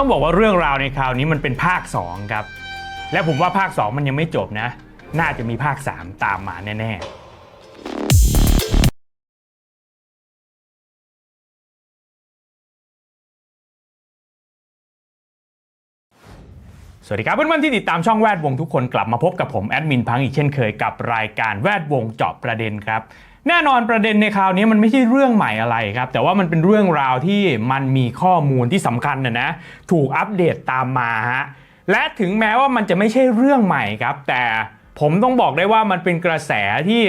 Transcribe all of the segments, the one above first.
ต้องบอกว่าเรื่องราวในคราวนี้มันเป็นภาค 2 ครับ และผมว่าภาค 2 มันยังไม่จบนะ น่าจะมีภาค 3 ตามมาแน่ๆสวัสดีครับเพื่อนๆที่ติดตามช่องแวดวงทุกคนกลับมาพบกับผมแอดมินพังอีกเช่นเคยกับรายการแวดวงเจาะประเด็นครับ แน่นอนประเด็นในคราวนี้มันไม่ใช่เรื่องใหม่อะไรครับ แต่ว่ามันเป็นเรื่องราวที่มันมีข้อมูลที่สำคัญนะนะถูกอัปเดตตามมาฮะและถึงแม้ว่ามันจะไม่ใช่เรื่องใหม่ครับ แต่ผมต้องบอกได้ว่ามันเป็นกระแสที่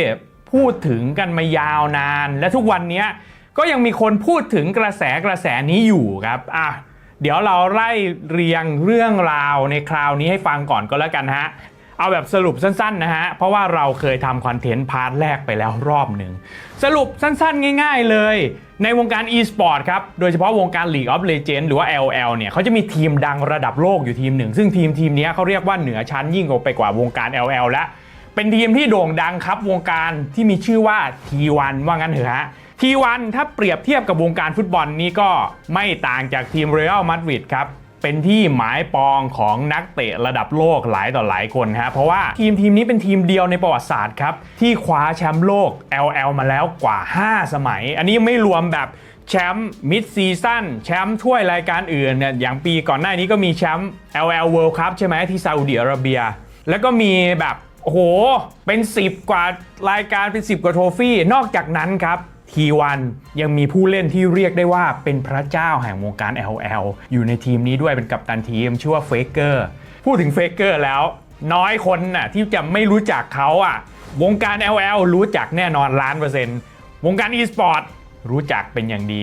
พูดถึงกันมายาวนาน และทุกวันนี้ก็ยังมีคนพูดถึงกระแสกระแสนี้อยู่ครับอะเดี๋ยวเราไล่เรียงเรื่องราวในคราวนี้ให้ฟังก่อนก็แล้วกันฮะ เอาแบบสรุปสั้นๆนะฮะ เพราะว่าเราเคยทำคอนเทนต์พาร์ทแรกไปแล้วรอบหนึ่ง สรุปสั้นๆ ง่ายๆเลย ในวงการ e-sport ครับ โดยเฉพาะวงการ League of Legends หรือว่า LL เนี่ยเขาจะมีทีมดังระดับโลกอยู่ทีมหนึ่ง ซึ่งทีมทีมนี้เขาเรียกว่าเหนือชั้นยิ่งกว่าไปกว่าวงการ LL แล้วเป็นทีมที่โด่งดังครับวงการที่มีชื่อว่า T1 ว่างั้นเถอะฮะ T1 ถ้าเปรียบเทียบกับวงการฟุตบอลนี้ก็ไม่ต่างจากทีมเรอัลมาดริดครับ เป็นที่หมายปองของนักเตะระดับโลกหลายต่อหลายคนฮะเพราะว่าทีมทีมนี้เป็นทีมเดียวในประวัติศาสตร์ครับ ที่คว้าแชมป์โลก LL มาแล้วกว่า 5 สมัย อันนี้ไม่รวมแบบแชมป์มิดซีซั่นแชมป์ถ้วยรายการอื่นเนี่ยอย่างปีก่อนหน้านี้ก็มีแชมป์ LL World Cup ใช่ไหมที่ซาอุดิอาระเบีย แล้วก็มีแบบโอ้โหเป็น 10 กว่ารายการเป็น 10 กว่าโทฟี่นอกจากนั้นครับ T1 ยังมีผู้เล่นที่เรียกได้ว่าเป็นพระเจ้าแห่งวงการ LL อยู่ในทีมนี้ด้วยเป็นกัปตันทีมชื่อว่าเฟเกอร์พูดถึงเฟเกอร์แล้วน้อยคนน่ะที่จะไม่รู้จักเขาอะวงการ LL รู้จักแน่นอนล้านเปอร์เซ็นต์วงการ e-sport รู้จักเป็นอย่างดี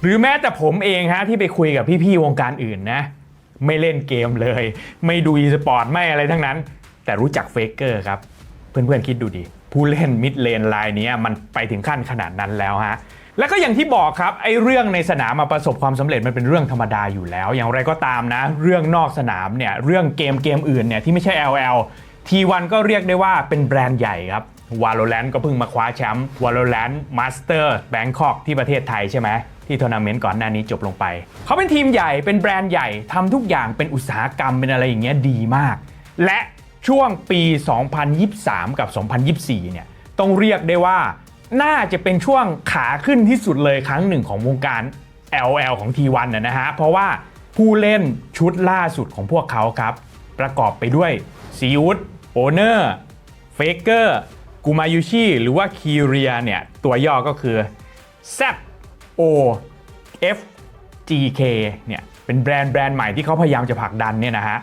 หรือแม้แต่ผมเองฮะที่ไปคุยกับพี่ๆวงการอื่นนะ ไม่เล่นเกมเลย ไม่ดู e-sport ไม่อะไรทั้งนั้น แต่รู้จักเฟกเกอร์ครับ เพื่อนๆคิดดูดิ ผู้เล่นมิดเลนไลน์นี้มันไปถึงขั้นขนาดนั้นแล้วฮะแล้วก็อย่างที่บอกครับไอ้เรื่องในสนามมาประสบความสำเร็จมันเป็นเรื่องธรรมดาอยู่แล้ว อย่างไรก็ตามนะ เรื่องนอกสนามเนี่ยเรื่องเกมเกมอื่นเนี่ยที่ไม่ใช่ LL T1 ก็เรียกได้ว่าเป็นแบรนด์ใหญ่ครับ Valorant ก็เพิ่งมาคว้าแชมป์ Valorant Master Bangkok ที่ประเทศไทยใช่ไหมที่ทัวร์นาเมนต์ก่อนหน้านี้จบลงไป เขาเป็นทีมใหญ่เป็นแบรนด์ใหญ่ทำทุกอย่างเป็นอุตสาหกรรมเป็นอะไรอย่างเงี้ยดีมาก และ ช่วงปี 2023 กับ 2024 เนี่ยต้องเรียกได้ว่าน่าจะเป็นช่วงขาขึ้นที่สุดเลยครั้งหนึ่งของวงการ LL ของ T1 นะนะฮะ เพราะว่าผู้เล่นชุดล่าสุดของพวกเขาครับ ประกอบไปด้วยซีอุดโอเนอร์เฟเกอร์กูมายุชิหรือว่าคีเรียเนี่ย ตัวย่อก็คือ Z O F G K เนี่ย เป็นแบรนด์แบรนด์ใหม่ที่เขาพยายามจะผลักดันเนี่ยนะฮะ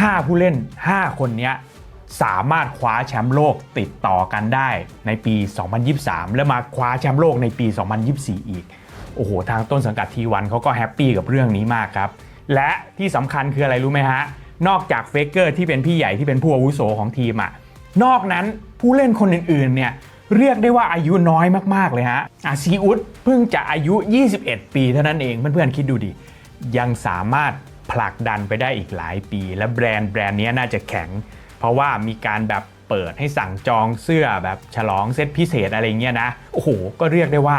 ห้าผู้เล่น 5 คนเนี้ย สามารถคว้าแชมป์โลกติดต่อกันได้ในปี 2023 แล้วมาคว้าแชมป์โลกในปี 2024 อีก โอ้โห ทางต้นสังกัดทีวันเขาก็แฮปปี้กับเรื่องนี้มากครับ และที่สำคัญคืออะไรรู้ไหมฮะ นอกจากเฟกเกอร์ที่เป็นพี่ใหญ่ที่เป็นผู้อาวุโสของทีมอะนอกนั้นผู้เล่นคนอื่นๆ เนี่ยเรียกได้ว่าอายุน้อยมากๆเลยฮะอาซีอุดเพิ่งจะอายุ 21 ปีเท่านั้นเองเพื่อนๆคิดดูดิ ยังสามารถผลักดันไปได้อีกหลายปี และแบรนด์แบรนด์นี้น่าจะแข็ง เพราะว่ามีการแบบเปิดให้สั่งจองเสื้อแบบฉลองเซตพิเศษอะไรเงี้ยนะ โอ้โห ก็เรียกได้ว่า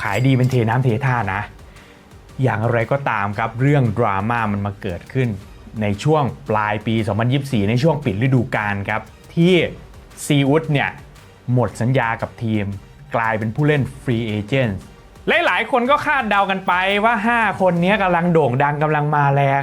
ขายดีเป็นเทน้ำเทท่านะ อย่างไรก็ตามครับเรื่องดราม่ามันมาเกิดขึ้น ในช่วงปลายปี 2024 ในช่วงปิดฤดูกาลครับ ที่ซีอุดเนี่ยหมดสัญญากับทีม กลายเป็นผู้เล่นฟรีเอเจนต์หลายๆ คนก็คาดเดากันไปว่า 5 คนนี้กำลังโด่งดังกำลังมาแรง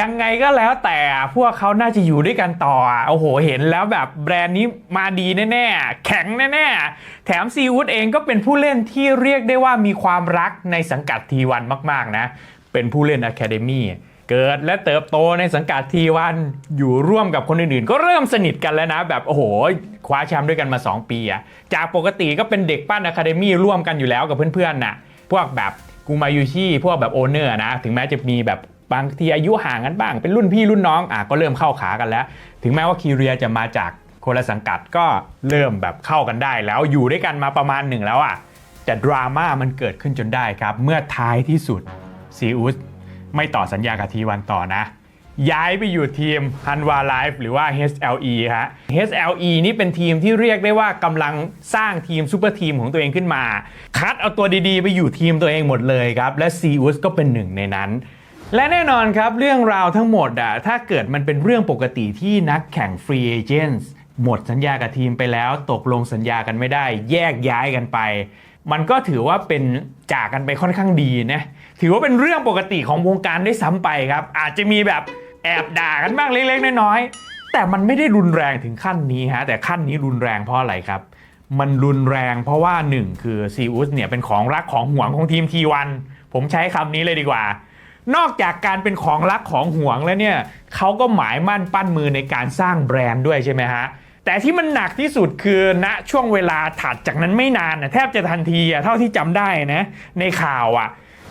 ยังไงก็แล้วแต่พวกเขาน่าจะอยู่ด้วยกันต่อโอ้โหเห็นแล้วแบบแบรนด์นี้มาดีแน่ๆ แข็งแน่ๆ แถมซีวูดเองก็เป็นผู้เล่นที่เรียกได้ว่ามีความรักในสังกัดทีวันมากๆนะ เป็นผู้เล่นอะคาเดมี่เกิดและเติบโตในสังกัดทีวันอยู่ร่วมกับคนอื่นๆ ก็เริ่มสนิทกันแล้วนะ แบบโอ้โห คว้าแชมป์ด้วยกันมา 2 ปีอะจากปกติก็เป็นเด็กปั้นอะคาเดมี่ร่วมกันอยู่แล้วกับเพื่อนๆน่ะพวกแบบกูมายูชิพวกแบบโอเนอร์นะ ถึงแม้จะมีแบบ บางทีอายุห่างกันบ้าง เป็นรุ่นพี่รุ่นน้องอะก็เริ่มเข้าขากันแล้ว ถึงแม้ว่าคีเรียจะมาจากคนละสังกัดก็เริ่มแบบเข้ากันได้ แล้วอยู่ด้วยกันมาประมาณหนึ่งแล้วอะแต่ดราม่ามันเกิดขึ้นจนได้ครับ เมื่อท้ายที่สุดซีอุสไม่ต่อสัญญากับทีวันต่อนะ ย้ายไปอยู่ทีม h a n w a Life หรือว่า HLE ฮะ HLE นี่เป็นทีมที่เรียกได้ว่ากำลังสร้างทีมซูเปอร์ทีมของตัวเองขึ้นมา คัดเอาตัวดีๆ ไปอยู่ทีมตัวเองหมดเลยครับ และ c ีอุสก็เป็นหนึ่งในนั้น และแน่นอนครับเรื่องราวทั้งหมดอะถ้าเกิดมันเป็นเรื่องปกติที่นักแข่งฟรีเอเจนต์หมดสัญญากับทีมไปแล้ว ตกลงสัญญากันไม่ได้ แยกย้ายกันไป มันก็ถือว่าเป็นจากกันไปค่อนข้างดีนะถือว่าเป็นเรื่องปกติของวงการได้ซ้ำไปครับ อาจจะมีแบบแอบด่ากันบ้างเล็กๆน้อยๆแต่มันไม่ได้รุนแรงถึงขั้นนี้ฮะแต่ขั้นนี้รุนแรงเพราะอะไรครับ มันรุนแรงเพราะว่าหนึ่งคือซีอุสเนี่ยเป็นของรักของหวงของทีมทีวันผมใช้คำนี้เลยดีกว่า นอกจากการเป็นของรักของห่วงแล้วเนี่ยเขาก็หมายมั่นปั้นมือในการสร้างแบรนด์ด้วยใช่ไหมฮะแต่ที่มันหนักที่สุดคือณช่วงเวลาถัดจากนั้นไม่นานนะแทบจะทันทีอะเท่าที่จำได้นะในข่าวอะ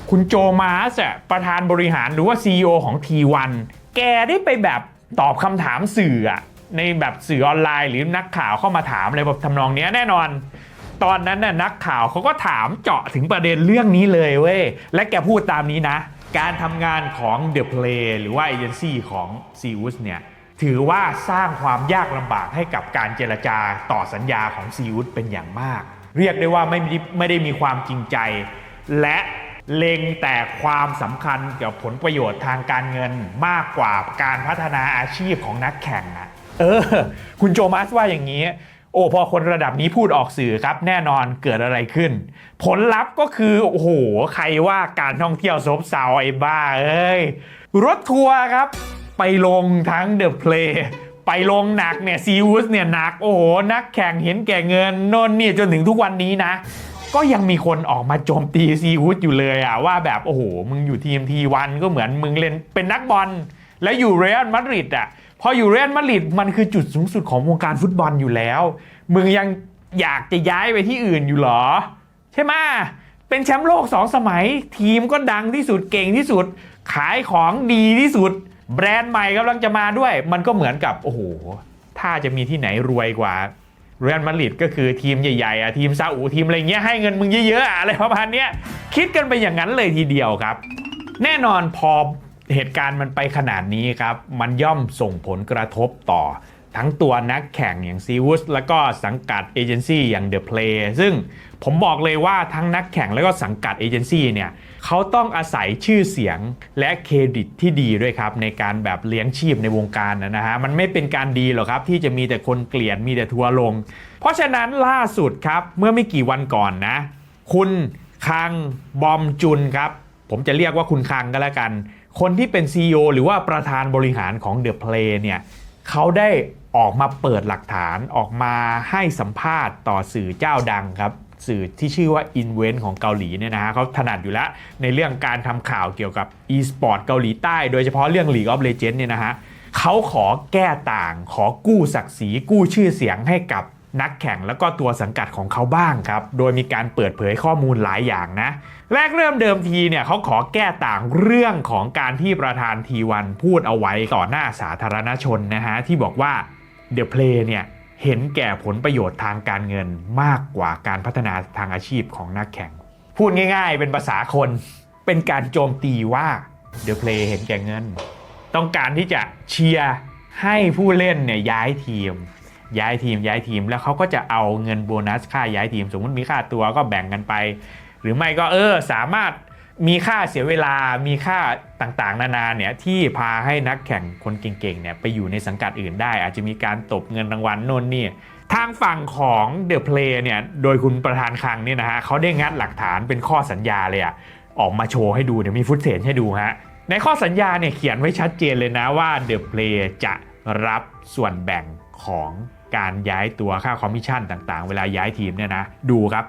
คุณโจมาสอะประธานบริหารหรือว่า CEO ของ T1 แกได้ไปแบบตอบคำถามสื่ออะในแบบสื่อออนไลน์หรือนักข่าวเข้ามาถามอะไรแบบทำนองนี้แน่นอน ตอนนั้นน่ะนักข่าวเขาก็ถามเจาะถึงประเด็นเรื่องนี้เลยเว้ยและแกพูดตามนี้นะ การทำงานของ The Play หรือว่าเอเจนซี่ของ c ี u s เนี่ยถือว่าสร้างความยากลำบากให้กับการเจรจาต่อสัญญาของ c ี u s เป็นอย่างมาก เรียกได้ว่าไม่ได้ไม่ได้มีความจริงใจ และเล็งแต่ความสำคัญกับผลประโยชน์ทางการเงินมากกว่าการพัฒนาอาชีพของนักแข่งอะเออ คุณโจมัสว่าอย่างนี้ โอ้พอคนระดับนี้พูดออกสื่อครับ แน่นอนเกิดอะไรขึ้น ผลลัพธ์ก็คือโอ้โหใครว่าการท่องเที่ยวซบเซาไอ้บ้าเอ้ยรถทัวร์ครับ ไปลงทั้งเดอะเพลย์ไปลงหนักเนี่ยซีวูสเนี่ยหนักโอ้โห นักแข่งเห็นแก่เงินนนนี่จนถึงทุกวันนี้นะ ก็ยังมีคนออกมาโจมตีซีวูดอยู่เลยอะว่าแบบโอ้โห มึงอยู่ทีมทีวันก็เหมือนมึงเล่นเป็นนักบอลแล้วอยู่เรอัลมาดริดอะ พออยู่เรอัลมาดริดมันคือจุดสูงสุดของวงการฟุตบอลอยู่แล้ว มึงยังอยากจะย้ายไปที่อื่นอยู่เหรอ ใช่ไหมเป็นแชมป์โลก2สมัย ทีมก็ดังที่สุดเก่งที่สุด ขายของดีที่สุด แบรนด์ใหม่กำลังจะมาด้วย มันก็เหมือนกับ โอ้โห ถ้าจะมีที่ไหนรวยกว่าเรอัลมาดริดก็คือทีมใหญ่ๆอะทีมซาอุทีมอะไรเงี้ยให้เงินมึงเยอะๆอะอะไรประมาณเนี้ยคิดกันไปอย่างนั้นเลยทีเดียวครับ แน่นอนพอ เหตุการณ์มันไปขนาดนี้ครับ มันย่อมส่งผลกระทบต่อ ทั้งตัวนักแข่งอย่างซีวุสแล้วก็สังกัดเอเจนซี่อย่าง The Play ซึ่งผมบอกเลยว่าทั้งนักแข่งแล้วก็สังกัดเอเจนซี่เนี่ยเขาต้องอาศัยชื่อเสียงและเครดิตที่ดีด้วยครับ ในการแบบเลี้ยงชีพในวงการนะนะฮะมันไม่เป็นการดีหรอกครับ ที่จะมีแต่คนเกลียดมีแต่ทัวร์ลง เพราะฉะนั้นล่าสุดครับเมื่อไม่กี่วันก่อนนะ คุณคังบอมจุนครับ ผมจะเรียกว่าคุณคังก็แล้วกัน คนที่เป็น CEO หรือว่าประธานบริหารของ The Play เนี่ยเขาได้ออกมาเปิดหลักฐานออกมาให้สัมภาษณ์ต่อสื่อเจ้าดังครับสื่อที่ชื่อว่า Invent ของเกาหลีเนี่ยนะฮะเขาถนัดอยู่แล้ว ในเรื่องการทำข่าวเกี่ยวกับ e-sport เกาหลีใต้ โดยเฉพาะเรื่อง League of Legends เนี่ยนะฮะเขาขอแก้ต่างขอกู้ศักดิ์ศรีกู้ชื่อเสียงให้กับนักแข่งแล้วก็ตัวสังกัดของเขาบ้างครับ โดยมีการเปิดเผยข้อมูลหลายอย่างนะ แรกเริ่มเดิมทีเนี่ยเขาขอแก้ต่างเรื่องของการที่ประธานทีวันพูดเอาไว้ต่อหน้าสาธารณชนนะฮะ ที่บอกว่า The Play เนี่ยเห็นแก่ผลประโยชน์ทางการเงินมากกว่าการพัฒนาทางอาชีพของนักแข่ง พูดง่ายๆ เป็นภาษาคนเป็นการโจมตีว่า The Play เห็นแก่เงิน ต้องการที่จะเชียร์ให้ผู้เล่นเนี่ยย้ายทีม ย้ายทีมย้ายทีมแล้วเขาก็จะเอาเงินโบนัสค่าย้ายทีม สมมติมีค่าตัวก็แบ่งกันไป หรือไม่ก็เออสามารถมีค่าเสียเวลา มีค่าต่างๆ นานาเนี่ยที่พาให้นักแข่งคนเก่งๆเนี่ยไปอยู่ในสังกัดอื่นได้ อาจจะมีการตบเงินรางวัลโน่นนี่ทางฝั่งของ The Play เนี่ยโดยคุณประธานคลังเนี่ยนะฮะเขาได้งัดหลักฐานเป็นข้อสัญญาเลยอะออกมาโชว์ให้ดูเดี๋ยมีฟุตเทจให้ดูฮะในข้อสัญญาเนี่ยเขียนไว้ชัดเจนเลยนะว่า The Play จะรับส่วนแบ่งของการย้ายตัวค่าคอมมิชชั่นต่างๆ เวลาย้ายทีมเนี่ยนะดูครับ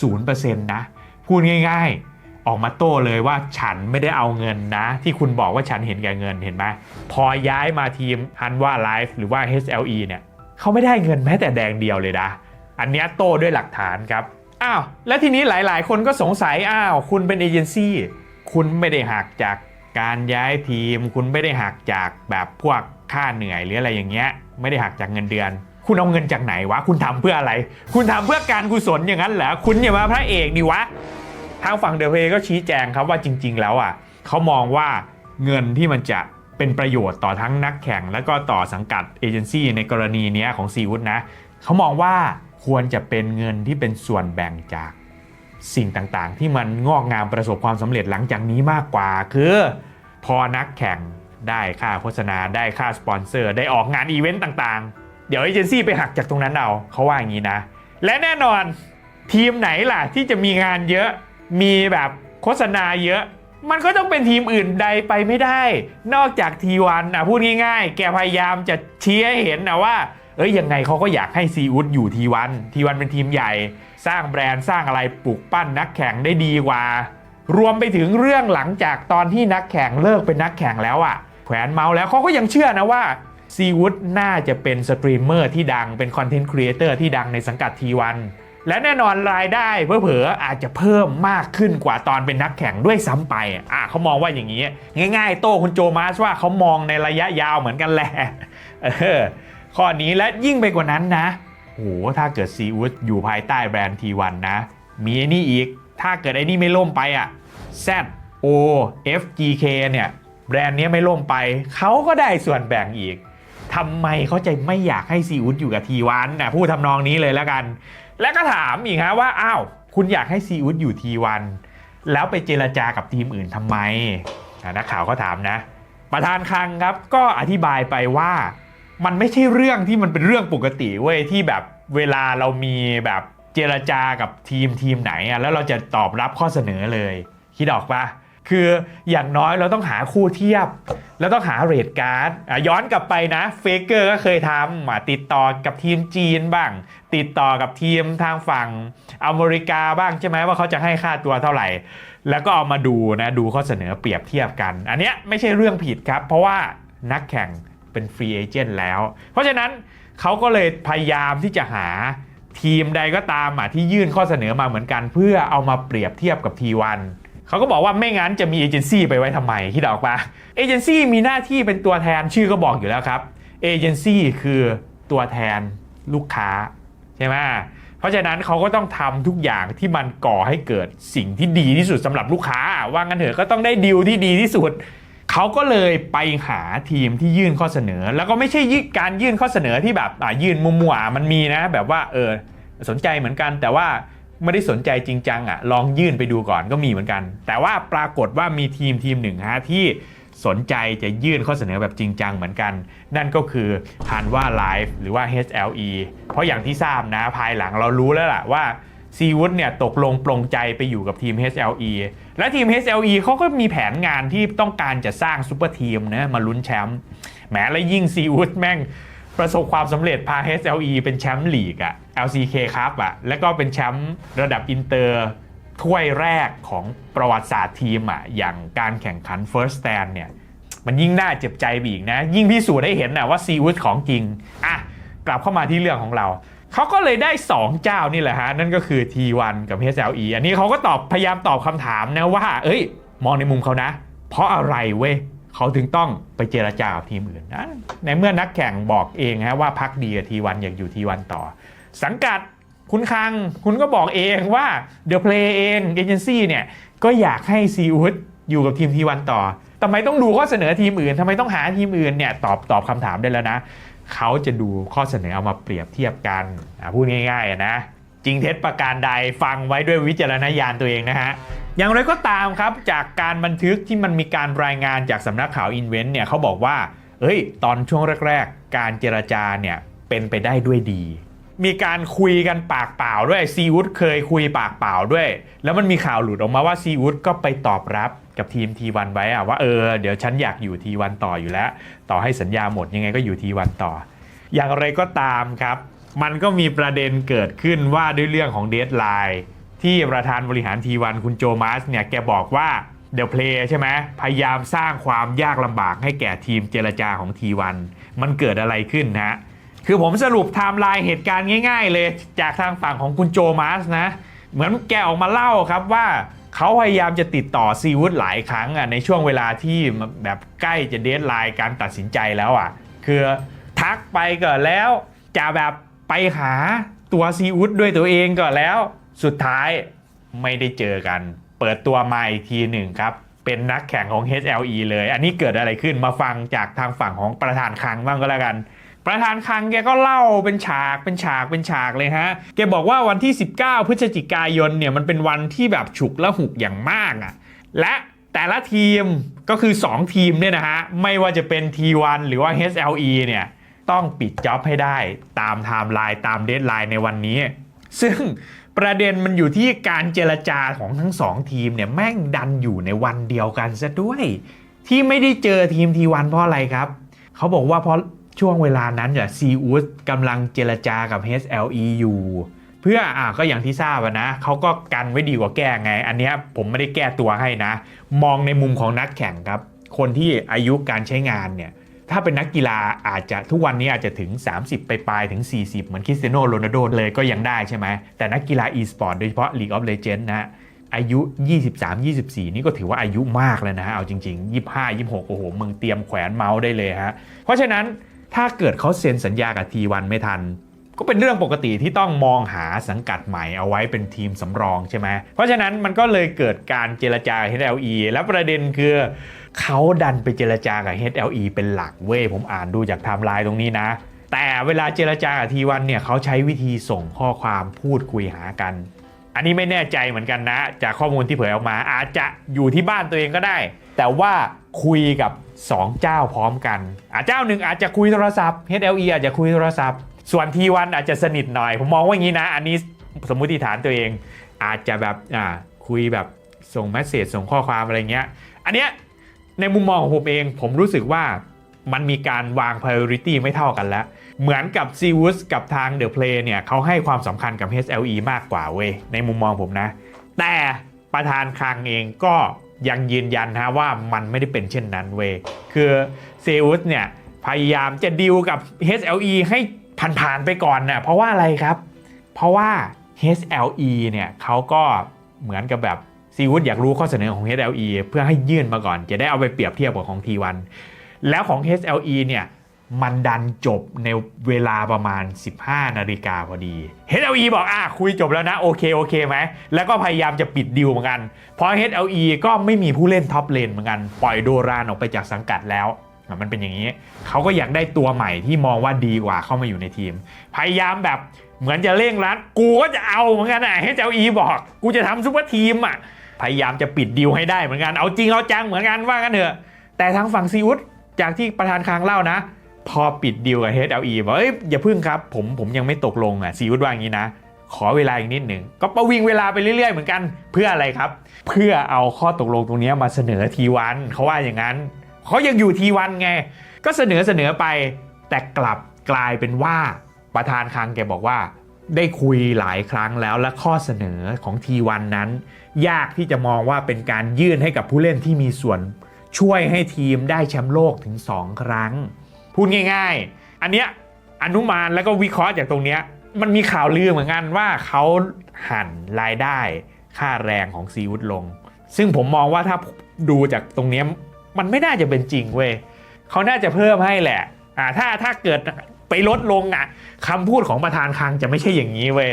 0%นะ พูดง่าย ๆ ออกมาโต้เลยว่าฉันไม่ได้เอาเงินนะ ที่คุณบอกว่าฉันเห็นแก่เงินเห็นไหมพอย้ายมาทีมฮันว่าไลฟ์หรือว่า HLE เนี่ยเขาไม่ได้เงินแม้แต่แดงเดียวเลยนะ อันนี้โต้ด้วยหลักฐานครับอ้าวแล้วทีนี้หลายๆ คนก็สงสัยอ้าวคุณเป็นเอเจนซี่คุณไม่ได้หักจากการย้ายทีม คุณไม่ได้หักจากแบบพวกค่าเหนื่อยหรืออะไรอย่างเงี้ยไม่ได้หักจากเงินเดือน คุณเอาเงินจากไหนวะ คุณทำเพื่ออะไร คุณทำเพื่อการกุศลอย่างนั้นเหรอคุณอย่ามาพระเอกดิวะ ทางฝั่งเดอะเพย์ก็ชี้แจงครับว่าจริง ๆ แล้วอะเขามองว่าเงินที่มันจะเป็นประโยชน์ต่อทั้งนักแข่ง และก็ต่อสังกัดเอเจนซี่ในกรณีเนี้ยของซีวุฒนะเขามองว่าควรจะเป็นเงินที่เป็นส่วนแบ่งจากสิ่งต่างๆ ที่มันงอกงามประสบความสำเร็จหลังจากนี้มากกว่า คือ พอนักแข่งได้ค่าโฆษณาได้ค่าสปอนเซอร์ได้ออกงานอีเวนต์ต่างๆ เดี๋ยวเอเจนซี่ไปหักจากตรงนั้นเอาเขาว่าอย่างนี้นะ และแน่นอนทีมไหนล่ะที่จะมีงานเยอะ มีแบบโฆษณาเยอะ มันก็ต้องเป็นทีมอื่นใดไปไม่ได้ นอกจากทีวันอะพูดง่ายๆ แกพยายามจะเชี้ให้เห็นนะว่า เอ้ยยังไงเขาก็อยากให้ซีอุดอยู่ทีวัน ทีวันเป็นทีมใหญ่ สร้างแบรนด์สร้างอะไรปลูกปั้นนักแข่งได้ดีกว่า รวมไปถึงเรื่องหลังจากตอนที่นักแข่งเลิกเป็นนักแข่งแล้วอะ่ะแขวนเมาส์แล้วเขาก็ยังเชื่อนะว่าซีวูดน่าจะเป็นสตรีมเมอร์ที่ดังเป็นคอนเทนต์ครีเอเตอร์ที่ดังในสังกัดทีวัน และแน่นอนรายได้เผลอๆอาจจะเพิ่มมากขึ้นกว่าตอนเป็นนักแข่งด้วยซ้ำไปอะเขามองว่าอย่างนี้ ง่ายๆ โต้คุณโจมาสว่าเขามองในระยะยาวเหมือนกันแหละเออข้อนี้และยิ่งไปกว่านั้นนะโหถ้าเกิดซีวูดอยู่ภายใต้แบรนด์ทีวันนะ มีไอ้นี่อีก ถ้าเกิดไอ้นี่ไม่ล่มไปอะ Z O F G K เนี่ย แบรนด์เนี้ยไม่ล่มไป เขาก็ได้ส่วนแบ่งอีกทำไมเขาจะไม่อยากให้ซีอุดอยู่กับทีวันนะพูดทำนองนี้เลยแล้วกัน แล้วก็ถามอีกฮะว่าอ้าวคุณอยากให้ซีอุดอยู่ทีวันแล้วไปเจรจากับทีมอื่นทำไมอะนักข่าวเขาถามนะ ประธานคลังครับก็อธิบายไปว่ามันไม่ใช่เรื่องที่มันเป็นเรื่องปกติเว้ยที่แบบเวลาเรามีแบบเจรจากับทีมทีมไหนอะแล้วเราจะตอบรับข้อเสนอเลย คิดออกปะ คืออย่างน้อยเราต้องหาคู่เทียบ แล้วต้องหาเรทการ์ดย้อนกลับไปนะเฟเกอร์ก็เคยทำติดต่อกับทีมจีนบ้าง ติดต่อกับทีมทางฝั่งอเมริกาบ้างใช่ไหมว่าเขาจะให้ค่าตัวเท่าไหร่ แล้วก็เอามาดูนะดูข้อเสนอเปรียบเทียบกัน อันเนี้ยไม่ใช่เรื่องผิดครับ เพราะว่านักแข่งเป็นฟรีเอเจนต์แล้ว เพราะฉะนั้นเขาก็เลยพยายามที่จะหาทีมใดก็ตามที่ยื่นข้อเสนอมาเหมือนกัน เพื่อเอามาเปรียบเทียบกับ T1 เขาก็บอกว่าไม่งั้นจะมีเอเจนซี่ไปไว้ทำไมคิดอกปะเอเจนซี่มีหน้าที่เป็นตัวแทนชื่อก็บอกอยู่แล้วครับเอเจนซี่คือตัวแทนลูกค้าใช่ไหมเพราะฉะนั้นเขาก็ต้องทำทุกอย่างที่มันก่อให้เกิดสิ่งที่ดีที่สุดสำหรับลูกค้า ว่างั้นเถอะก็ต้องได้ดีลที่ดีที่สุดเขาก็เลยไปหาทีมที่ยื่นข้อเสนอ แล้วก็ไม่ใช่การยื่นข้อเสนอที่แบบยื่นมัวๆมันมีนะ แบบว่าเออสนใจเหมือนกันแต่ว่า ไม่ได้สนใจจริงจังอะลองยื่นไปดูก่อนก็มีเหมือนกัน แต่ว่าปรากฏว่ามีทีมทีมหนึ่งฮะที่สนใจจะยื่นข้อเสนอแบบจริงจังเหมือนกัน นั่นก็คือ Hanwha Live หรือว่า HLE เพราะอย่างที่ทราบนะภายหลังเรารู้แล้วล่ะว่าซีวูดเนี่ยตกลงปลงใจไปอยู่กับทีม HLE และทีม HLE เขาก็มีแผนงานที่ต้องการจะสร้างซูเปอร์ทีมนะมาลุ้นแชมป์แหมและยิ่งซีวูดแม่ง ประสบความสำเร็จพา HLE เป็นแชมป์ลีกอะ LCK ครับอะแล้วก็เป็นแชมป์ระดับอินเตอร์ถ้วยแรกของประวัติศาสตร์ทีมอะอย่างการแข่งขัน First Stand เนี่ย มันยิ่งน่าเจ็บใจไปอีกนะ ยิ่งพิสูจน์ได้เห็นนะว่าซีวูดของจริงอะกลับเข้ามาที่เรื่องของเราเขาก็เลยได้ 2 เจ้านี่แหละฮะ นั่นก็คือ T1 กับ HLE อันนี้เขาก็ตอบพยายามตอบคำถามนะว่า เอ้ย มองในมุมเขานะ เพราะอะไรเว้ย เขาถึงต้องไปเจรจากับทีมอื่นนะในเมื่อนักแข่งบอกเองฮะว่าพักดีกับ T1 อยากอยู่ T1 ต่อ สังกัดคุณคังคุณก็บอกเองว่า The Play เองเอเจนซี่เนี่ยก็อยากให้ซีอูดอยู่กับทีม T1 ต่อทำไมต้องดูข้อเสนอทีมอื่นทำไมต้องหาทีมอื่นเนี่ยตอบตอบคำถามได้แล้วนะ เขาจะดูข้อเสนอเอามาเปรียบเทียบกันพูดง่ายๆนะ จริงเท็จประการใดฟังไว้ด้วยวิจารณญาณตัวเองนะฮะอย่างไรก็ตามครับจากการบันทึกที่มันมีการรายงานจากสำนักข่าวอินเวนต์เนี่ยเขาบอกว่าเอ้ย ตอนช่วงแรก ๆ การเจรจาเนี่ยเป็นไปได้ด้วยดี มีการคุยกันปากเปล่าด้วยซีวูดเคยคุยปากเปล่าด้วย แล้วมันมีข่าวหลุดออกมาว่าซีวูดก็ไปตอบรับกับทีมทีวันไว้อะว่าเออเดี๋ยวฉันอยากอยู่ทีวันต่ออยู่แล้ว ต่อให้สัญญาหมดยังไงก็อยู่ทีวันต่อ อย่างไรก็ตามครับ มันก็มีประเด็นเกิดขึ้นว่าด้วยเรื่องของเดทไลน์ที่ประธานบริหารทีวันคุณโจมัสเนี่ยแกบอกว่าเดี๋ยวเพลย์ใช่ไหมพยายามสร้างความยากลำบากให้แก่ทีมเจรจาของทีวันมันเกิดอะไรขึ้นนะคือผมสรุปไทม์ไลน์เหตุการณ์ง่าย ๆ เลยจากทางฝั่งของคุณโจมัสนะ เหมือนแกออกมาเล่าครับว่าเขาพยายามจะติดต่อซีวูดหลายครั้งอะในช่วงเวลาที่แบบใกล้จะเดทไลน์การตัดสินใจแล้วอะ คือทักไปก่อนแล้วจะแบบ ไปหาตัวซีวูดด้วยตัวเองก่อนแล้ว สุดท้ายไม่ได้เจอกัน เปิดตัวมาอีกทีหนึ่งครับ เป็นนักแข่งของ HLE เลย อันนี้เกิดอะไรขึ้นมาฟังจากทางฝั่งของประธานคังบ้างก็แล้วกัน ประธานคังแกก็เล่าเป็นฉากเป็นฉากเป็นฉากเลยฮะ แกบอกว่าวันที่ 19 พฤศจิกายนเนี่ยมันเป็นวันที่แบบฉุกและหุกอย่างมากอะ่ะ และแต่ละทีมก็คือ 2 ทีมเนี่ยนะฮะ ไม่ว่าจะเป็น T1 หรือว่า HLE เนี่ย ต้องปิดจ็อบให้ได้ตามไทม์ไลน์ตามเดทไลน์ในวันนี้ ซึ่งประเด็นมันอยู่ที่การเจรจาของทั้ง2ทีมเนี่ยแม่งดันอยู่ในวันเดียวกันซะด้วย ที่ไม่ได้เจอทีม T1 เพราะอะไรครับ เขาบอกว่าเพราะช่วงเวลานั้นเนี่ยซีอูสกำลังเจรจากับ HLE อยู่เพื่ออะก็อย่างที่ทราบนะเขาก็กันไว้ดีกว่าแก้ไง อันเนี้ยผมไม่ได้แก้ตัวให้นะ มองในมุมของนักแข่งครับ คนที่อายุการใช้งานเนี่ย ถ้าเป็นนักกีฬาอาจจะทุกวันนี้อาจจะถึง 30 ไปปลายถึง 40 เหมือนคริสเตียโนโรนัลโดเลยก็ยังได้ใช่ไหม แต่นักกีฬา e-sport โดยเฉพาะ League of Legends นะอายุ 23 24 นี่ก็ถือว่าอายุมากแล้วนะ เอาจริง ๆ 25 26 โอ้โห มึงเตรียมแขวนเมาส์ได้เลยฮะ เพราะฉะนั้นถ้าเกิดเขาเซ็นสัญญากับ T1 ไม่ทัน ก็เป็นเรื่องปกติที่ต้องมองหาสังกัดใหม่เอาไว้เป็นทีมสำรองใช่ไหมเพราะฉะนั้นมันก็เลยเกิดการเจรจา HLE แล้วประเด็นคือ เขาดันไปเจรจากับ HLE เป็นหลักเว้ยผมอ่านดูจากไทม์ไลน์ตรงนี้นะ แต่เวลาเจรจากับทีวันเนี่ยเขาใช้วิธีส่งข้อความพูดคุยหากัน อันนี้ไม่แน่ใจเหมือนกันนะ จากข้อมูลที่เผยออกมา อาจจะอยู่ที่บ้านตัวเองก็ได้ แต่ว่าคุยกับ 2 เจ้าพร้อมกันอาเจ้าหนึ่งอาจจะคุยโทรศัพท์ HLE อาจจะคุยโทรศัพท์ ส่วน T1 อาจจะสนิทหน่อย ผมมองว่าอย่างนี้นะ อันนี้สมมุติฐานตัวเอง อาจจะแบบอ่าคุยแบบส่งเมสเซจส่งข้อความอะไรเงี้ย อันเนี้ย ในมุมมองของผมเอง ผมรู้สึกว่ามันมีการวาง priority ไม่เท่ากันแล้ว เหมือนกับ c ีว s กับทาง The Play เนี่ยเขาให้ความสำคัญกับ HLE มากกว่าเว้ย ในมุมมองผมนะ แต่ประธานคลังเองก็ยังยืนยันนะว่ามันไม่ได้เป็นเช่นนั้นเว้ย คือเซอุสเนี่ยพยายามจะดีลกับ HLE ให้ผ่านๆไปก่อนนะ่ะเพราะว่าอะไรครับ เพราะว่า HLE เนี่ยเขาก็เหมือนกับแบบ ซีวูดอยากรู้ข้อเสนอของ HLE เพื่อให้ยื่นมาก่อน จะได้เอาไปเปรียบเทียบกับของ T1 แล้วของ HLE เนี่ยมันดันจบในเวลาประมาณ 15 นาฬิกาพอดี HLE บอกอะคุยจบแล้วนะ โอเค โอเคไหม แล้วก็พยายามจะปิดดิวเหมือนกัน เพราะ HLE ก็ไม่มีผู้เล่นท็อปเลนเหมือนกัน ปล่อยโดรานออกไปจากสังกัดแล้ว มันเป็นอย่างนี้ เขาก็อยากได้ตัวใหม่ที่มองว่าดีกว่าเข้ามาอยู่ในทีม พยายามแบบเหมือนจะเร่งรัด กูก็จะเอาเหมือนกันอะ HLE บอก กูจะทำซุปเปอร์ทีมอะ พยายามจะปิดดิวให้ได้เหมือนกันเอาจริงเอาจังเหมือนกันว่ากันเถอะ แต่ทางฝั่งซีอุดจากที่ประธานคลังเล่านะ พอปิดดีลกับ HLE บอกเอ้ยอย่าพึ่งครับ ผมผมยังไม่ตกลงอะซีอุดว่าอย่างนี้นะ ขอเวลาอีกนิดหนึ่งก็ประวิงเวลาไปเรื่อยๆเหมือนกันเพื่ออะไรครับ เพื่อเอาข้อตกลงตรงนี้มาเสนอทีวันเขาว่าอย่างนั้นเขายังอยู่ทีวันไง ก็เสนอเสนอไป แต่กลับกลายเป็นว่าประธานคังแกบอกว่า ได้คุยหลายครั้งแล้วและข้อเสนอของ T1 นั้น ยากที่จะมองว่าเป็นการยื่นให้กับผู้เล่นที่มีส่วนช่วยให้ทีมได้แชมป์โลกถึง 2 ครั้ง พูดง่าย ๆ อันเนี้ยอนุมานแล้วก็วิเคราะห์จากตรงเนี้ยมันมีข่าวลือเหมือนกันว่าเขาหั่นรายได้ค่าแรงของซีวุฒลง ซึ่งผมมองว่าถ้าดูจากตรงเนี้ยมันไม่น่าจะเป็นจริงเว้ยเขาน่าจะเพิ่มให้แหละอ่าถ้าถ้าเกิดไปลดลงอะคำพูดของประธานคลังจะไม่ใช่อย่างนี้เว้ย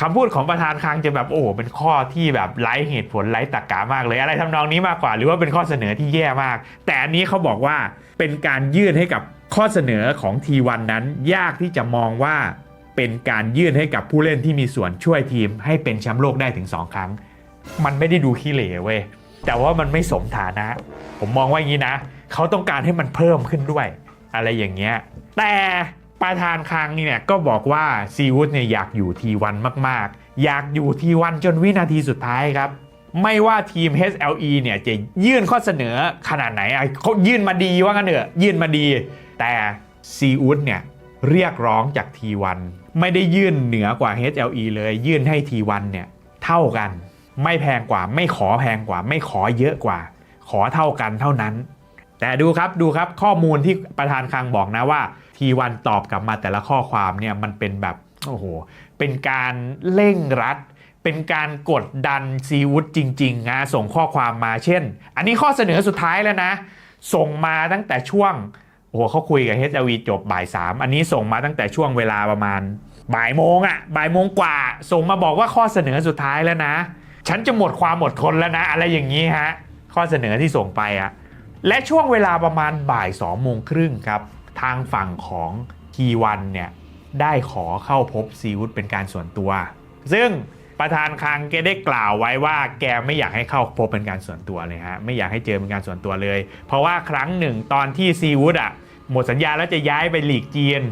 คำพูดของประธานคลังจะแบบโอ้โหเป็นข้อที่แบบไร้เหตุผลไร้ตรรกะมากเลยอะไรทำนองนี้มากกว่า หรือว่าเป็นข้อเสนอที่แย่มาก แต่อันนี้เขาบอกว่าเป็นการยื่นให้กับข้อเสนอของ T1 นั้น ยากที่จะมองว่าเป็นการยื่นให้กับผู้เล่นที่มีส่วนช่วยทีมให้เป็นแชมป์โลกได้ถึง 2 ครั้ง มันไม่ได้ดูขี้เหร่เว้ยแต่ว่ามันไม่สมฐานะ ผมมองว่าอย่างนี้นะ เขาต้องการให้มันเพิ่มขึ้นด้วย อะไรอย่างเงี้ยแต่ ประธานคังนี่เนี่ยก็บอกว่าซีวูดเนี่ยอยากอยู่ทีวันมากๆ อยากอยู่ทีวันจนวินาทีสุดท้ายครับ ไม่ว่าทีม HLE เนี่ยจะยื่นข้อเสนอขนาดไหนเขายื่นมาดีว่ากันเถอะยื่นมาดี แต่ซีอูดเนี่ยเรียกร้องจาก T1 ไม่ได้ยื่นเหนือกว่า HLE เลยยื่นให้ T1 เนี่ยเท่ากัน ไม่แพงกว่า ไม่ขอแพงกว่า ไม่ขอเยอะกว่า ขอเท่ากันเท่านั้น แต่ดูครับดูครับข้อมูลที่ประธานคลังบอกนะว่า T1 ตอบกลับมาแต่ละข้อความเนี่ยมันเป็นแบบโอ้โหเป็นการเร่งรัด เป็นการกดดันซีวุฒจริงๆนะส่งข้อความมาเช่น อันนี้ข้อเสนอสุดท้ายแล้วนะ ส่งมาตั้งแต่ช่วงโอ้โหเขาคุยกับ HLV จบบ่ายสามอันนี้ส่งมาตั้งแต่ช่วงเวลาประมาณบ่ายโมงอะ่ะบ่ายโมงกว่า ส่งมาบอกว่าข้อเสนอสุดท้ายแล้วนะ ฉันจะหมดความอดทนแล้วนะ อะไรอย่างนี้ฮะข้อเสนอที่ส่งไปอะ่ะและช่วงเวลาประมาณบ่าย2โมงครึ่งครับ ทางฝั่งของ T1 เนี่ยได้ขอเข้าพบซีวุฒเป็นการส่วนตัว ซึ่งประธานคังแกได้กล่าวไว้ว่าแกไม่อยากให้เข้าพบเป็นการส่วนตัวเลยฮะไม่อยากให้เจอเป็นการส่วนตัวเลย เพราะว่าครั้งหนึ่งตอนที่ซีวูดอะหมดสัญญาแล้วจะย้ายไปหลีกจีน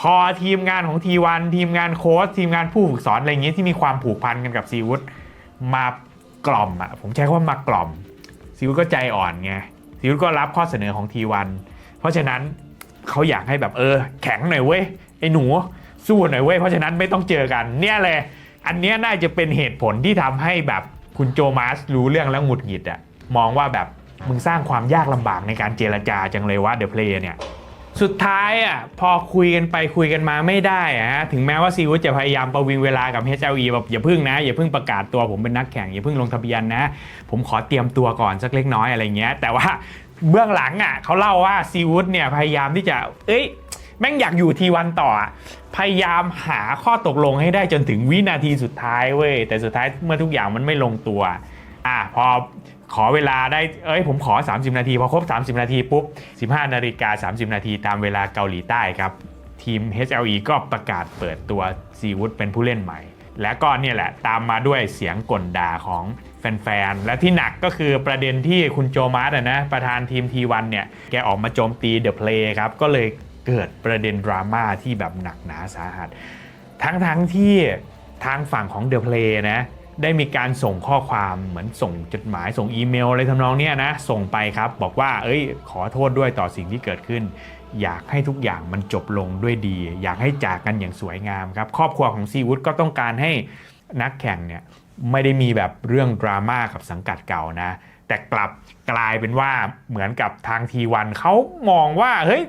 พอทีมงานของทีวันทีมงานโค้ชทีมงานผู้ฝึกสอนอะไรเงี้ยที่มีความผูกพันกันกับซีวูดมากล่อมอะผมใช้คำว่ามากล่อมซีวูดก็ใจอ่อนไงซีวูดก็รับข้อเสนอของทีวันเพราะฉะนั้น เขาอยากให้แบบเออ แข็งหน่อยเว้ยไอ้หนู สู้หน่อยเว้ยเพราะฉะนั้นไม่ต้องเจอกัน เนี่ยเลย อันเนี้ยน่าจะเป็นเหตุผลที่ทำให้แบบคุณโจมาสรู้เรื่องแล้วหงุดหงิดอะมองว่าแบบมึงสร้างความยากลำบากในการเจรจาจังเลยว่าเดอะเพลย์เนี่ยสุดท้ายอะพอคุยกันไปคุยกันมาไม่ได้อะฮะถึงแม้ว่าซีวุจะพยายามประวิงเวลากับ HLE แบบอย่าพึ่งนะ อย่าพึ่งประกาศตัวผมเป็นนักแข่ง อย่าพึ่งลงทะเบียนนะ ผมขอเตรียมตัวก่อนสักเล็กน้อยอะไรเงี้ย แต่ว่า เบื้องหลังอะเขาเล่าว่าซีวุฒเนี่ยพยายามที่จะ เอ้ยแม่งอยากอยู่ทีวันต่อ พยายามหาข้อตกลงให้ได้จนถึงวินาทีสุดท้ายเว้ยแต่สุดท้ายเมื่อทุกอย่างมันไม่ลงตัว อะพอขอเวลาได้ เอ้ยผมขอ 30 นาที พอครบ 30 นาทีปุ๊บ 15 นาฬิกา 30 นาทีตามเวลาเกาหลีใต้ครับ ทีม HLE ก็ประกาศเปิดตัวซีวุฒเป็นผู้เล่นใหม่ และก็เนี่ยแหละตามมาด้วยเสียงกลด่าของ แฟนๆ และที่หนักก็คือประเด็นที่คุณโจมาร์ตอะนะประธานทีมทีวันเนี่ย แกออกมาโจมตีเดอะเพลย์ครับ ก็เลยเกิดประเด็นดราม่าที่แบบหนักหนาสาหัส ทั้งๆทที่ทางฝั่งของเดอะเพลย์นะได้มีการส่งข้อความเหมือนส่งจดหมายส่งอีเมลอะไรทำนองเนี้ยนะ ส่งไปครับ บอกว่า เอ้ย ขอโทษด้วยต่อสิ่งที่เกิดขึ้น อยากให้ทุกอย่างมันจบลงด้วยดี อยากให้จากกันอย่างสวยงามครับ ครอบครัวของซีวูดก็ต้องการให้นักแข่งเนี่ย ไม่ได้มีแบบเรื่องดราม่ากับสังกัดเก่านะ แต่กลับกลายเป็นว่าเหมือนกับทางทีวันเขามองว่าเฮ้ย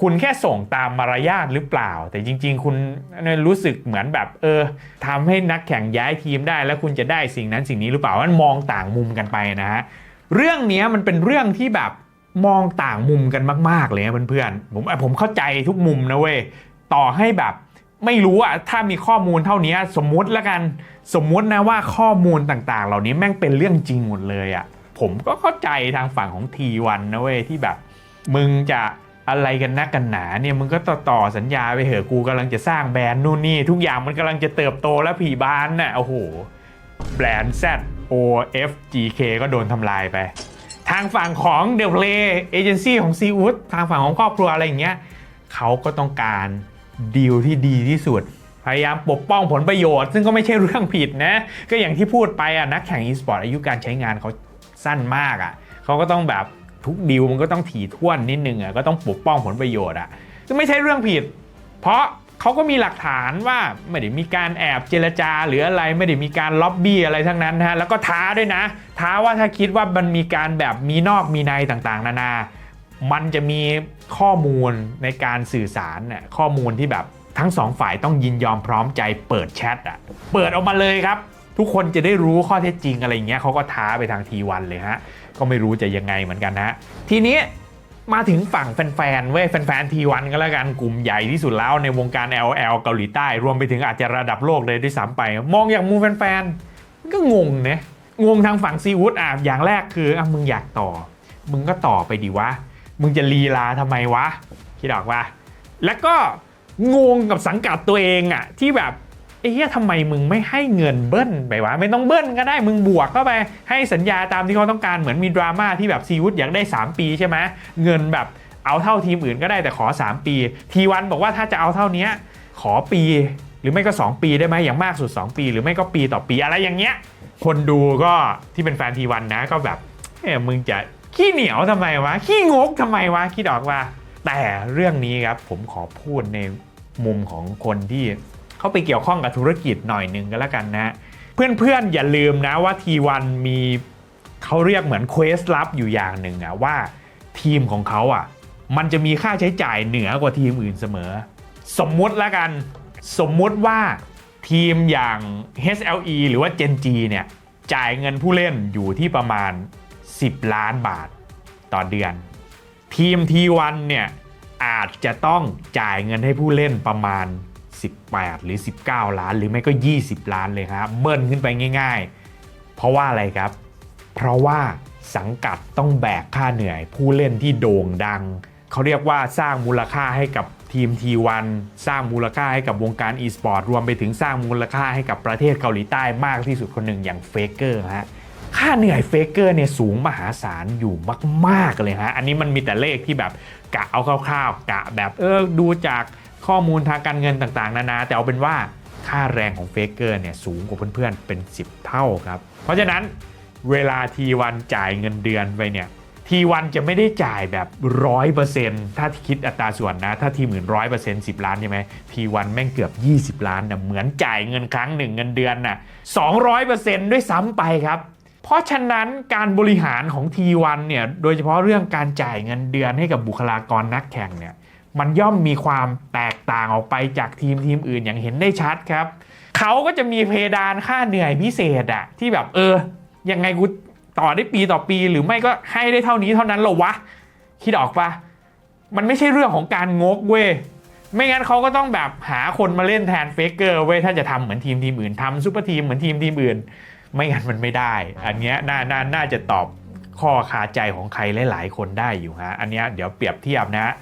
คุณแค่ส่งตามมารยาทหรือเปล่า แต่จริง ๆ คุณรู้สึกเหมือนแบบเออทำให้นักแข่งย้ายทีมได้ แล้วคุณจะได้สิ่งนั้นสิ่งนี้หรือเปล่ามันมองต่างมุมกันไปนะฮะเรื่องนี้มันเป็นเรื่องที่แบบมองต่างมุมกันมาก ๆ เลยนะเพื่อนๆผมผมเข้าใจทุกมุมนะเว้ยต่อให้แบบ ไม่รู้อะถ้ามีข้อมูลเท่านี้สมมุติแล้วกันสมมุตินะว่าข้อมูลต่างๆ เหล่านี้แม่งเป็นเรื่องจริงหมดเลยอะผมก็เข้าใจทางฝั่งของทีวันนะเว้ยที่แบบ มึงจะอะไรกันนักกันหนาเนี่ยมึงก็ต่อต่อสัญญาไปเหอะกูกำลังจะสร้างแบรนด์นู่นนี่ ทุกอย่างมันกำลังจะเติบโตแล้วผีบานน่ะโอ้โห แบรนด์ Z O F G K ก็โดนทำลายไป ทางฝั่งของ The Play Agency ของซีอูดทางฝั่งของครอบครัวอะไรอย่างเงี้ยเขาก็ต้องการ ดีลที่ดีที่สุด พยายามปกป้องผลประโยชน์ ซึ่งก็ไม่ใช่เรื่องผิดนะ ก็อย่างที่พูดไปอะนักแข่ง e-sport อายุการใช้งานเขาสั้นมากอะเขาก็ต้องแบบทุกดีลมันก็ต้องถี่ถ้วนนิดนึงอะก็ต้องปกป้องผลประโยชน์อะซึ่งไม่ใช่เรื่องผิด เพราะเขาก็มีหลักฐานว่าไม่ได้มีการแอบเจรจาหรืออะไรไม่ได้มีการล็อบบี้อะไรทั้งนั้นนะฮะแล้วก็ท้าด้วยนะ ท้าว่าถ้าคิดว่ามันมีการแบบมีนอกมีในต่างๆ นานา มันจะมีข้อมูลในการสื่อสารน่ะข้อมูลที่แบบทั้งสองฝ่ายต้องยินยอมพร้อมใจเปิดแชทอะเปิดออกมาเลยครับ ทุกคนจะได้รู้ข้อเท็จจริงอะไรเงี้ยเขาก็ท้าไปทางทีวันเลยฮะก็ไม่รู้จะยังไงเหมือนกันนะทีนี้มาถึงฝั่งแฟนๆ เว้ยแฟนๆทีวันก็แล้วกันกลุ่มใหญ่ที่สุดแล้วในวงการ LL เกาหลีใต้รวมไปถึงอาจจะระดับโลกเลยด้วยซ้ำไป มองอย่างมุมแฟนๆ ก็งงนะงงทางฝั่งซีวูดอะอย่างแรกคืออะมึงอยากต่อ มึงก็ต่อไปดีวะ มึงจะลีลาทำไมวะ คิดออกปะแล้วก็งงกับสังกัดตัวเองอะที่แบบไอ้เหี้ยทำไมมึงไม่ให้เงินเบิ้ลไปวะ ไม่ต้องเบิ้ลก็ได้มึงบวกเข้าไป ให้สัญญาตามที่เขาต้องการเหมือนมีดราม่าที่แบบซีวุฒอยากได้ 3 ปีใช่ไหมเงินแบบเอาเท่าทีมอื่นก็ได้แต่ขอ 3 ปี ทีวันบอกว่าถ้าจะเอาเท่านี้ขอปีหรือไม่ก็ 2 ปีได้ไหมอย่างมากสุด 2 ปี หรือไม่ก็ปีต่อปีอะไรอย่างเงี้ยคนดูก็ที่เป็นแฟนทีวันนะก็แบบเอ้ยมึงจะ ขี้เหนียวทำไมวะ ขี้งกทำไมวะคิดออกว่า แต่เรื่องนี้ครับผมขอพูดในมุมของคนที่เขาไปเกี่ยวข้องกับธุรกิจหน่อยหนึ่งก็แล้วกันนะ เพื่อนๆอย่าลืมนะว่าทีวันมีเขาเรียกเหมือนเควสลับอยู่อย่างหนึ่งอะว่าทีมของเขาอะมันจะมีค่าใช้จ่ายเหนือกว่าทีมอื่นเสมอ สมมุติแล้วกันสมมุติว่าทีมอย่าง HLE หรือว่า Gen G เนี่ยจ่ายเงินผู้เล่นอยู่ที่ประมาณ 10 ล้านบาทต่อเดือน ทีม T1 เนี่ยอาจจะต้องจ่ายเงินให้ผู้เล่นประมาณ 18 หรือ 19 ล้าน หรือไม่ก็ 20 ล้านเลยครับเบิ้ลขึ้นไปง่าย ๆ เพราะว่าอะไรครับ เพราะว่าสังกัดต้องแบกค่าเหนื่อย ผู้เล่นที่โด่งดัง เขาเรียกว่าสร้างมูลค่าให้กับทีม T1 สร้างมูลค่าให้กับวงการ e-sport รวมไปถึงสร้างมูลค่าให้กับประเทศเกาหลีใต้มากที่สุดคนหนึ่งอย่างเฟเกอร์ฮะ ค่าเหนื่อยเฟเกอร์เนี่ยสูงมหาศาลอยู่มาก ๆ เลยฮะ อันนี้มันมีแต่เลขที่แบบกะเอาคร่าวๆ กะแบบเออดูจากข้อมูลทางการเงินต่างๆ นานา แต่เอาเป็นว่าค่าแรงของเฟเกอร์เนี่ยสูงกว่าเพื่อนๆ เป็น 10 เท่าครับ เพราะฉะนั้นเวลาทีวันจ่ายเงินเดือนไปเนี่ยทีวันจะไม่ได้จ่ายแบบร้อยเปอร์เซ็นต์ถ้าคิดอัตราส่วนนะ ถ้าทีหมื่นร้อยเปอร์เซ็นต์สิบล้านใช่ไหมทีวันแม่งเกือบ 20 ล้านนะเหมือนจ่ายเงินครั้งหนึ่งเงินเดือนน่ะสองร้อยเปอร์เซ็นต์ด้วยซ้ำไปครับ เพราะฉะนั้นการบริหารของ T1 เนี่ยโดยเฉพาะเรื่องการจ่ายเงินเดือนให้กับบุคลากรนักแข่งเนี่ยมันย่อมมีความแตกต่างออกไปจากทีมทีมอื่นอย่างเห็นได้ชัดครับ เขาก็จะมีเพดานค่าเหนื่อยพิเศษอะที่แบบเออ ยังไงกูต่อได้ปีต่อปีหรือไม่ก็ให้ได้เท่านี้เท่านั้นหรอวะ คิดออกปะมันไม่ใช่เรื่องของการงกเว้ยไม่งั้นเขาก็ต้องแบบหาคนมาเล่นแทนเฟกเกอร์เว้ยถ้าจะทำเหมือนทีมทีมอื่นทำซูเปอร์ทีมเหมือนทีมทีมอื่น ไม่งั้นมันไม่ได้ อันเนี้ยน่าน่าน่าจะตอบข้อคาใจของใครหลายๆ คนได้อยู่ฮะ อันเนี้ยเดี๋ยวเปรียบเทียบนะ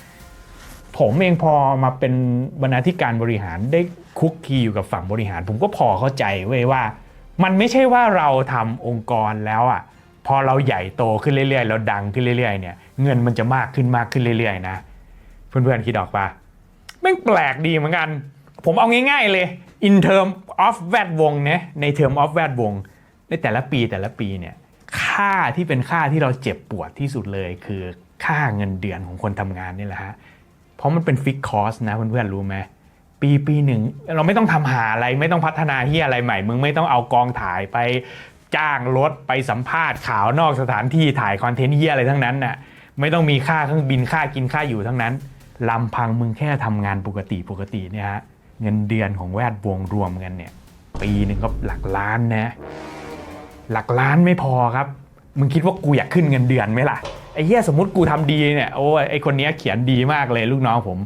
ผมเองพอมาเป็นบรรณาธิการบริหารได้คุกคีอยู่กับฝั่งบริหาร ผมก็พอเข้าใจเว้ยว่า มันไม่ใช่ว่าเราทำองค์กรแล้วอะพอเราใหญ่โตขึ้นเรื่อยๆ เราดังขึ้นเรื่อยๆ เนี่ย เงินมันจะมากขึ้นมากขึ้นเรื่อยๆ นะ เพื่อนๆ คิดออกปะแม่งแปลกดีเหมือนกัน ผมเอาง่ายๆเลย in term of แวดวงเนี่ยใน term of แวดวง ในแต่ละปีแต่ละปีเนี่ยค่าที่เป็นค่าที่เราเจ็บปวดที่สุดเลย คือค่าเงินเดือนของคนทำงานนี่แหละฮะเพราะมันเป็นฟิกคอสนะเพื่อนๆรู้ไหมปีปีหนึ่งเราไม่ต้องทำหาอะไรไม่ต้องพัฒนาที่อะไรใหม่ มึงไม่ต้องเอากองถ่ายไปจ้างรถไปสัมภาษณ์ข่าวนอกสถานที่ถ่ายคอนเทนต์เฮียอะไรทั้งนั้นน่ะไม่ต้องมีค่าเครื่องบินค่ากินค่าอยู่ทั้งนั้นลำพังมึงแค่ทำงานปกติปกติเนี่ยฮะเงินเดือนของแวดวงรวมกันเนี่ย ปีหนึ่งก็หลักล้านนะ หลักล้านไม่พอครับ มึงคิดว่ากูอยากขึ้นเงินเดือนไหมล่ะ ไอ้เหี้ยสมมติกูทำดีเนี่ย โอ้ยไอ้คนนี้เขียนดีมากเลยลูกน้องผม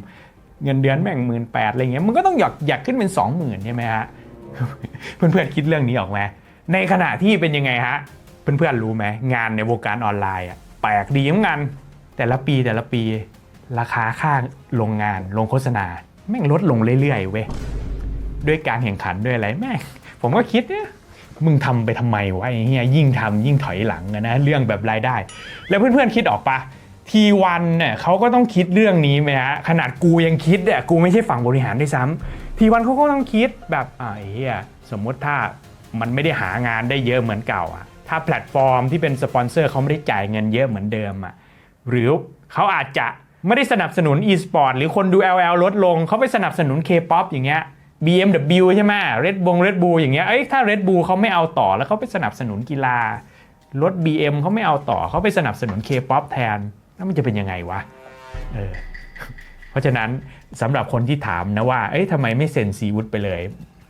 เงินเดือนแม่งหมื่นแปดอะไรเงี้ย มึงก็ต้องอยากอยากขึ้นเป็นสองหมื่นใช่ไหมฮะ เพื่อนๆคิดเรื่องนี้ออกไหมในขณะที่เป็นยังไงฮะ เพื่อนๆรู้ไหมงานในวงการออนไลน์อะแปลกดีเหมือนกันแต่ละปีแต่ละปี ราคาค่าลงงานลงโฆษณา แม่งลดลงเรื่อยๆเว้ยด้วยการแข่งขันด้วยอะไรแม่งผมก็คิดเนี่ย มึงทำไปทำไมวะไอ้เฮียยิ่งทำยิ่งถอยหลังอะนะเรื่องแบบรายได้ แล้วเพื่อนๆคิดออกปะทีวันเนี่ยเขาก็ต้องคิดเรื่องนี้ไหมฮะขนาดกูยังคิดเนี่ยกูไม่ใช่ฝั่งบริหารด้วยซ้ำทีวันเขาก็ต้องคิดแบบอ่าไอ้เฮียสมมติถ้ามันไม่ได้หางานได้เยอะเหมือนเก่าอะถ้าแพลตฟอร์มที่เป็นสปอนเซอร์เขาไม่ได้จ่ายเงินเยอะเหมือนเดิมอะหรือเขาอาจจะไม่ได้สนับสนุน e-sport หรือคนดู LL ลดลงเขาไปสนับสนุน K-POP อย่างเงี้ย BMW ใช่ไหม Red Bull Red Bull อย่างเงี้ย เอ้ย ถ้า Red Bull เขาไม่เอาต่อแล้วเขาไปสนับสนุนกีฬา รถ BM เขาไม่เอาต่อเขาไปสนับสนุน K-POP แทน แล้วมันจะเป็นยังไงวะ เออ เพราะฉะนั้นสำหรับคนที่ถามนะว่า เอ้ยทำไมไม่เซ็นซีวุฒไปเลย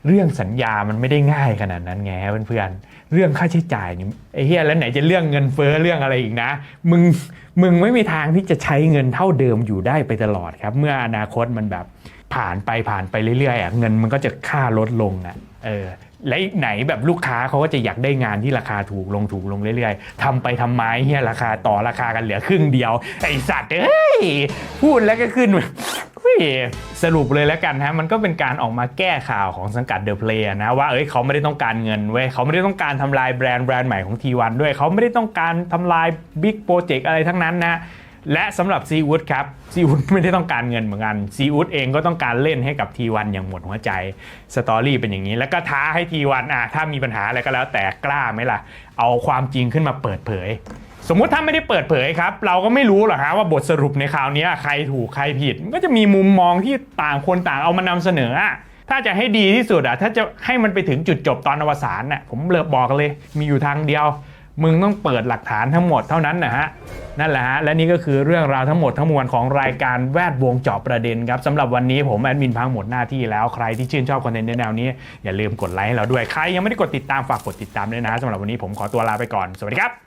เรื่องสัญญามันไม่ได้ง่ายขนาดนั้นไงเพื่อนๆ เรื่องค่าใช้จ่ายนี่ไอ้เฮียแล้วไหนจะเรื่องเงินเฟ้อเรื่องอะไรอีกนะ มึง มึงไม่มีทางที่จะใช้เงินเท่าเดิมอยู่ได้ไปตลอดครับ เมื่ออนาคตมันแบบ ผ่านไปผ่านไปเรื่อยๆอะเงินมันก็จะค่าลดลงอะเออและอีกไหนแบบลูกค้าเขาก็จะอยากได้งานที่ราคาถูกลงถูกลงเรื่อยๆทำไปทำไมเฮียราคาต่อราคากันเหลือครึ่งเดียว ไอสัตว์เอ้ยพูดแล้วก็ขึ้นเฮ้ยสรุปเลยแล้วกันฮะมันก็เป็นการออกมาแก้ข่าวของสังกัดเดอะเพลย์นะว่าเอ้ยเขาไม่ได้ต้องการเงินเว้ยเขาไม่ได้ต้องการทำลายแบรนด์แบรนด์ใหม่ของ T1 ด้วยเขาไม่ได้ต้องการทำลายบิ๊กโปรเจกต์อะไรทั้งนั้นนะ และสำหรับซีวูดครับซีวูดไม่ได้ต้องการเงินเหมือนกันซีวูดเองก็ต้องการเล่นให้กับ T1 อย่างหมดหัวใจสตอรี่เป็นอย่างนี้ แล้วก็ท้าให้ T1 อะถ้ามีปัญหาอะไรก็แล้วแต่กล้าไหมล่ะ เอาความจริงขึ้นมาเปิดเผย สมมุติถ้าไม่ได้เปิดเผยครับ เราก็ไม่รู้หรอกฮะว่าบทสรุปในคราวนี้ใครถูกใครผิดมันก็จะมีมุมมองที่ต่างคนต่างเอามานำเสนออะถ้าจะให้ดีที่สุดอะถ้าจะให้มันไปถึงจุดจบตอนอวสานน่ะผมเลิกบอกเลย มีอยู่ทางเดียว มึงต้องเปิดหลักฐานทั้งหมดเท่านั้นนะฮะนั่นแหละฮะและนี่ก็คือเรื่องราวทั้งหมดทั้งมวลของรายการแวดวงเจาะประเด็นครับสำหรับวันนี้ผมแอดมินพังหมดหน้าที่แล้วใครที่ชื่นชอบคอนเทนต์ในแนวนี้ อย่าลืมกดไลค์ให้เราด้วยใครยังไม่ได้กดติดตามฝากกดติดตามด้วยนะสำหรับวันนี้ผมขอตัวลาไปก่อนสวัสดีครับ